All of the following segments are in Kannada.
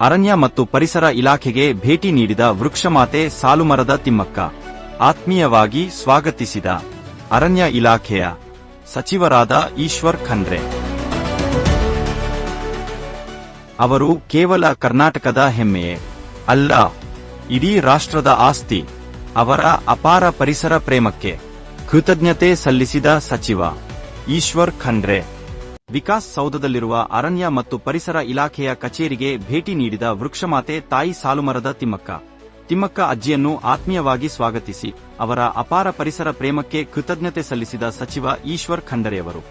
ಅರಣ್ಯ ಮತ್ತು ಪರಿಸರ ಇಲಾಖೆಗೆ ಭೇಟಿ ನೀಡಿದ ವೃಕ್ಷಮಾತೆ ಸಾಲುಮರದ ತಿಮ್ಮಕ್ಕ. ಆತ್ಮೀಯವಾಗಿ ಸ್ವಾಗತಿಸಿದ ಅರಣ್ಯ ಇಲಾಖೆಯ ಸಚಿವರಾದ ಈಶ್ವರ್ ಖಂಡ್ರೆ. ಅವರು ಕೇವಲ ಕರ್ನಾಟಕದ ಹೆಮ್ಮೆಯೇ ಅಲ್ಲ, ಇಡೀ ರಾಷ್ಟ್ರದ ಆಸ್ತಿ, ಅವರ ಅಪಾರ ಪರಿಸರ ಪ್ರೇಮಕ್ಕೆ ಕೃತಜ್ಞತೆ ಸಲ್ಲಿಸಿದ ಸಚಿವ ಈಶ್ವರ್ ಖಂಡ್ರೆ. ವಿಕಾಸ್ ಸೌಧದಲ್ಲಿರುವ ಅರಣ್ಯ ಮತ್ತು ಪರಿಸರ ಇಲಾಖೆಯ ಕಚೇರಿಗೆ ಭೇಟಿ ನೀಡಿದ ವೃಕ್ಷಮಾತೆ ತಾಯಿ ಸಾಲುಮರದ ತಿಮ್ಮಕ್ಕ. ತಿಮ್ಮಕ್ಕ ಅಜ್ಜಿಯನ್ನು ಆತ್ಮೀಯವಾಗಿ ಸ್ವಾಗತಿಸಿ. ಅವರ ಅಪಾರ ಪರಿಸರ ಪ್ರೇಮಕ್ಕೆ ಕೃತಜ್ಞತೆ ಸಲ್ಲಿಸಿದ ಸಚಿವ ಈಶ್ವರ್ ಖಂಡರೆಯವರು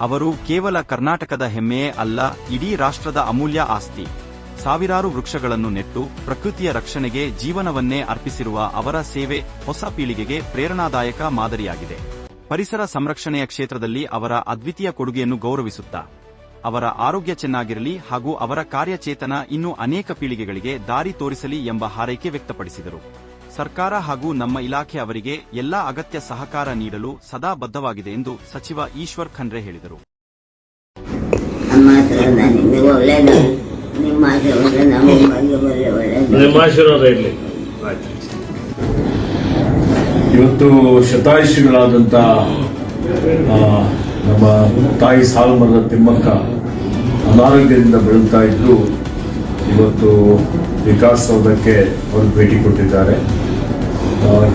ಅವರು ಕೇವಲ ಕರ್ನಾಟಕದ ಹೆಮ್ಮೆಯೇ ಅಲ್ಲ, ಇಡೀ ರಾಷ್ಟ್ರದ ಅಮೂಲ್ಯ ಆಸ್ತಿ. ಸಾವಿರಾರು ವೃಕ್ಷಗಳನ್ನು ನೆಟ್ಟು ಪ್ರಕೃತಿಯ ರಕ್ಷಣೆಗೆ ಜೀವನವನ್ನೇ ಅರ್ಪಿಸಿರುವ ಅವರ ಸೇವೆ ಹೊಸ ಪೀಳಿಗೆಗೆ ಪ್ರೇರಣಾದಾಯಕ ಮಾದರಿಯಾಗಿದೆ. ಪರಿಸರ ಸಂರಕ್ಷಣೆಯ ಕ್ಷೇತ್ರದಲ್ಲಿ ಅವರ ಅದ್ವಿತೀಯ ಕೊಡುಗೆಯನ್ನು ಗೌರವಿಸುತ್ತಾ ಅವರ ಆರೋಗ್ಯ ಚೆನ್ನಾಗಿರಲಿ ಹಾಗೂ ಅವರ ಕಾರ್ಯಚೇತನ ಇನ್ನೂ ಅನೇಕ ಪೀಳಿಗೆಗಳಿಗೆ ದಾರಿ ತೋರಿಸಲಿ ಎಂಬ ಹಾರೈಕೆ ವ್ಯಕ್ತಪಡಿಸಿದರು. ಸರ್ಕಾರ ಹಾಗೂ ನಮ್ಮ ಇಲಾಖೆ ಅವರಿಗೆ ಎಲ್ಲಾ ಅಗತ್ಯ ಸಹಕಾರ ನೀಡಲು ಸದಾ ಬದ್ಧವಾಗಿದೆ ಎಂದು ಸಚಿವ ಈಶ್ವರ್ ಖಂಡ್ರೆ ಹೇಳಿದರು. ನಮ್ಮ ಆಶೀರ್ವಾದ ನಿಮಗೆ ಇವತ್ತು ಶತಾಯುಷಿಗಳಾದಂಥ ನಮ್ಮ ತಾಯಿ ಸಾಲುಮರದ ತಿಮ್ಮಕ್ಕ ಅನಾರೋಗ್ಯದಿಂದ ಬೆಳೀತಾ ಇದ್ದು, ಇವತ್ತು ವಿಕಾಸ್ ಸೌಧಕ್ಕೆ ಅವರು ಭೇಟಿ ಕೊಟ್ಟಿದ್ದಾರೆ.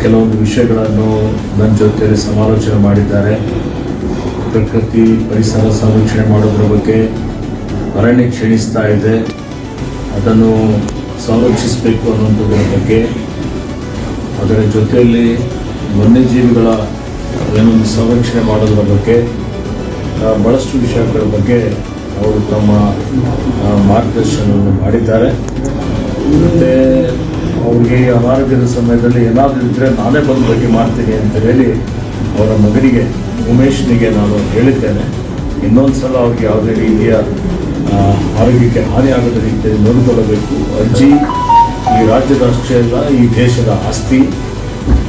ಕೆಲವೊಂದು ವಿಷಯಗಳನ್ನು ನನ್ನ ಜೊತೆಯಲ್ಲಿ ಸಮಾಲೋಚನೆ ಮಾಡಿದ್ದಾರೆ. ಪ್ರಕೃತಿ ಪರಿಸರ ಸಂರಕ್ಷಣೆ ಮಾಡೋದ್ರ ಬಗ್ಗೆ ಅರಣ್ಯ ಕ್ಷೀಣಿಸ್ತಾ ಇದೆ. ಅದನ್ನು ಸಂರಕ್ಷಿಸಬೇಕು ಅನ್ನೋದ್ರ ಬಗ್ಗೆ, ಅದರ ಜೊತೆಯಲ್ಲಿ ವನ್ಯಜೀವಿಗಳ ಏನೊಂದು ಸಂರಕ್ಷಣೆ ಮಾಡೋದ್ರ ಬಗ್ಗೆ ಭಾಳಷ್ಟು ವಿಷಯಗಳ ಬಗ್ಗೆ ಅವರು ತಮ್ಮ ಮಾರ್ಗದರ್ಶನವನ್ನು ಮಾಡಿದ್ದಾರೆ. ಮತ್ತು ಅವ್ರಿಗೆ ಅನಾರೋಗ್ಯದ ಸಮಯದಲ್ಲಿ ಏನಾದರೂ ಇದ್ದರೆ ನಾನೇ ಬಂದು ಬಗ್ಗೆ ಮಾಡ್ತೀನಿ ಅಂತ ಹೇಳಿ ಅವರ ಮಗನಿಗೆ, ಉಮೇಶ್ನಿಗೆ ನಾನು ಹೇಳಿದ್ದೇನೆ. ಇನ್ನೊಂದು ಸಲ ಅವ್ರಿಗೆ ಯಾವುದೇ ರೀತಿಯ ಆರೋಗ್ಯಕ್ಕೆ ಹಾನಿಯಾಗದ ರೀತಿಯಲ್ಲಿ ನೋಡಿಕೊಳ್ಳಬೇಕು. ಅಜ್ಜಿ, ಈ ರಾಜ್ಯದ ಅಷ್ಟೇ ಅಲ್ಲ ಈ ದೇಶದ ಆಸ್ತಿ.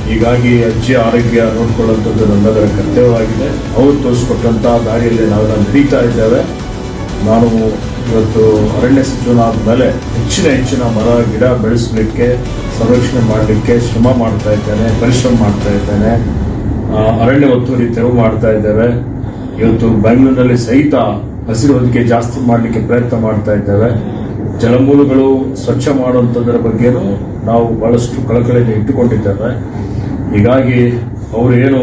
ಹೀಗಾಗಿ ಅಜ್ಜಿ ಆರೋಗ್ಯ ನೋಡ್ಕೊಳ್ಳುವಂಥದ್ದು ನಮ್ಮೆಲ್ಲರ ಕರ್ತವ್ಯವಾಗಿದೆ. ಅವರು ತೋರಿಸ್ಕೊಟ್ಟಂಥ ದಾರಿಯಲ್ಲಿ ನಾವೆಲ್ಲ ನಡೀತಾ ಇದ್ದೇವೆ. ನಾನು ಇವತ್ತು ಅರಣ್ಯ ಸಚಿವನಾದ ಮೇಲೆ ಹೆಚ್ಚಿನ ಹೆಚ್ಚಿನ ಮರ, ಗಿಡ ಬೆಳೆಸಲಿಕ್ಕೆ, ಸಂರಕ್ಷಣೆ ಮಾಡಲಿಕ್ಕೆ ಶ್ರಮ ಮಾಡ್ತಾ ಇದ್ದೇನೆ, ಪರಿಶ್ರಮ ಮಾಡ್ತಾ ಇದ್ದೇನೆ. ಅರಣ್ಯ ಒತ್ತುವರಿ ತೆರವು ಮಾಡ್ತಾ ಇದ್ದೇವೆ. ಇವತ್ತು ಬೆಂಗಳೂರಿನಲ್ಲಿ ಸಹಿತ ಹಸಿರು ಹೊದಿಕೆ ಜಾಸ್ತಿ ಮಾಡಲಿಕ್ಕೆ ಪ್ರಯತ್ನ ಮಾಡ್ತಾ ಇದ್ದೇವೆ. ಜಲಮೂಲಗಳು ಸ್ವಚ್ಛ ಮಾಡುವಂಥದ್ರ ಬಗ್ಗೆನೂ ನಾವು ಬಹಳಷ್ಟು ಕಳಕಳಿಯನ್ನು ಇಟ್ಟುಕೊಂಡಿದ್ದೇವೆ. ಹೀಗಾಗಿ ಅವರು ಏನು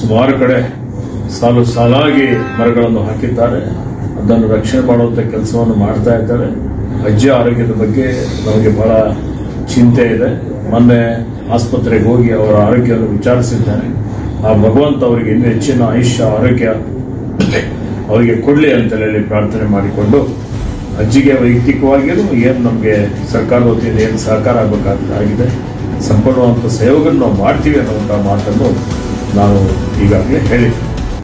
ಸುಮಾರು ಕಡೆ ಸಾಲು ಸಾಲಾಗಿ ಮರಗಳನ್ನು ಹಾಕಿದ್ದಾರೆ. ಅದನ್ನು ರಕ್ಷಣೆ ಮಾಡುವಂಥ ಕೆಲಸವನ್ನು ಮಾಡ್ತಾ ಇದ್ದಾರೆ. ಅಜ್ಜಿ ಆರೋಗ್ಯದ ಬಗ್ಗೆ ನಮಗೆ ಬಹಳ ಚಿಂತೆ ಇದೆ. ಮೊನ್ನೆ ಆಸ್ಪತ್ರೆಗೆ ಹೋಗಿ ಅವರ ಆರೋಗ್ಯವನ್ನು ವಿಚಾರಿಸಿದ್ದಾರೆ. ಆ ಭಗವಂತ ಅವರಿಗೆ ಇನ್ನೂ ಹೆಚ್ಚಿನ ಆಯುಷ್ಯ, ಆರೋಗ್ಯ ಅವರಿಗೆ ಕೊಡಲಿ ಅಂತ ಹೇಳಿ ಪ್ರಾರ್ಥನೆ ಮಾಡಿಕೊಂಡು ಅಜ್ಜಿಗೆ ವೈಯಕ್ತಿಕವಾಗಿಯೂ ಏನು ನಮಗೆ ಸರ್ಕಾರದ ವತಿಯಿಂದ ಏನು ಸಹಕಾರ ಆಗಬೇಕಾಗಿದೆ ಸಂಪೂರ್ಣವಂತ ಸಹಯೋಗವನ್ನು ನಾವು ಮಾಡ್ತೀವಿ ಅನ್ನುವಂಥ ಮಾತನ್ನು ನಾನು ಈಗಾಗಲೇ ಹೇಳಿದ್ದೆ